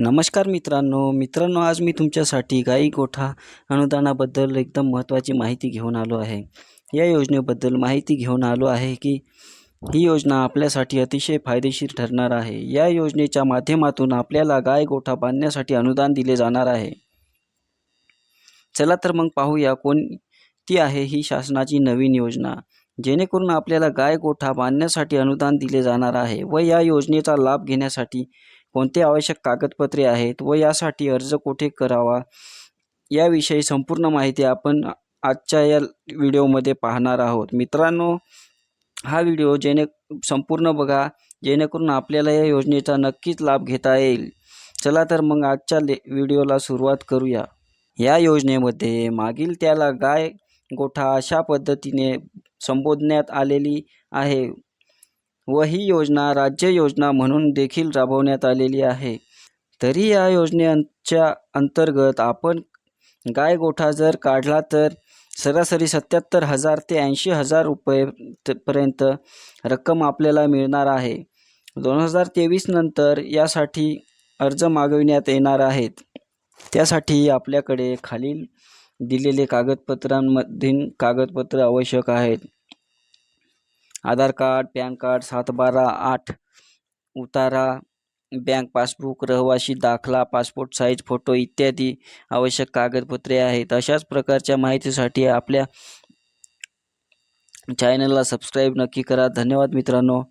नमस्कार मित्रांनो. मित्रांनो आज मी तुमच्यासाठी गाई गोठा अनुदानाबद्दल एकदम महत्त्वाची माहिती घेऊन आलो आहे. या योजनेबद्दल माहिती घेऊन आलो आहे की ही योजना आपल्यासाठी अतिशय फायदेशीर ठरणार आहे. या योजनेच्या माध्यमातून आपल्याला गाय गोठा बांधण्यासाठी अनुदान दिले जाणार आहे. चला तर मग पाहूया कोणती आहे ही शासनाची नवीन योजना. जेणेकरून आपल्याला गाय गोठा बांधण्यासाठी अनुदान दिले जाणार आहे व या योजनेचा लाभ घेण्यासाठी कोणते आवश्यक कागदपत्रे आहेत व यासाठी अर्ज कुठे करावा याविषयी संपूर्ण माहिती आपण आजच्या या व्हिडिओमध्ये पाहणार आहोत. मित्रांनो हा व्हिडिओ जेणे संपूर्ण बघा जेणेकरून आपल्याला या योजनेचा नक्कीच लाभ घेता येईल. चला तर मग आजच्या ले व्हिडिओला सुरुवात करूया. या योजनेमध्ये मागील त्याला गाय गोठा अशा पद्धतीने संबोधण्यात आलेली आहे. व ही योजना राज्य योजना म्हणून देखील राबवण्यात आलेली आहे. तरी या योजनेच्या अंतर्गत आपण गाय गोठा जर काढला तर सरासरी सत्याहत्तर हजार ते ऐंशी हजार रुपये पर्यंत रक्कम आपल्याला मिळणार आहे. दोन हजार तेवीस नंतर यासाठी अर्ज मागविण्यात येणार आहेत. त्यासाठी आपल्याकडे खालील दिलेले कागदपत्रांमधील कागदपत्र आवश्यक आहेत. आधार कार्ड पॅन कार्ड सात बारा आठ उतारा बँक पासबुक रहिवासी दाखला पासपोर्ट साईज फोटो इत्यादी आवश्यक कागदपत्रे आहेत. अशाच प्रकारच्या माहितीसाठी आपल्या चॅनलला सबस्क्राईब नक्की करा. धन्यवाद मित्रांनो.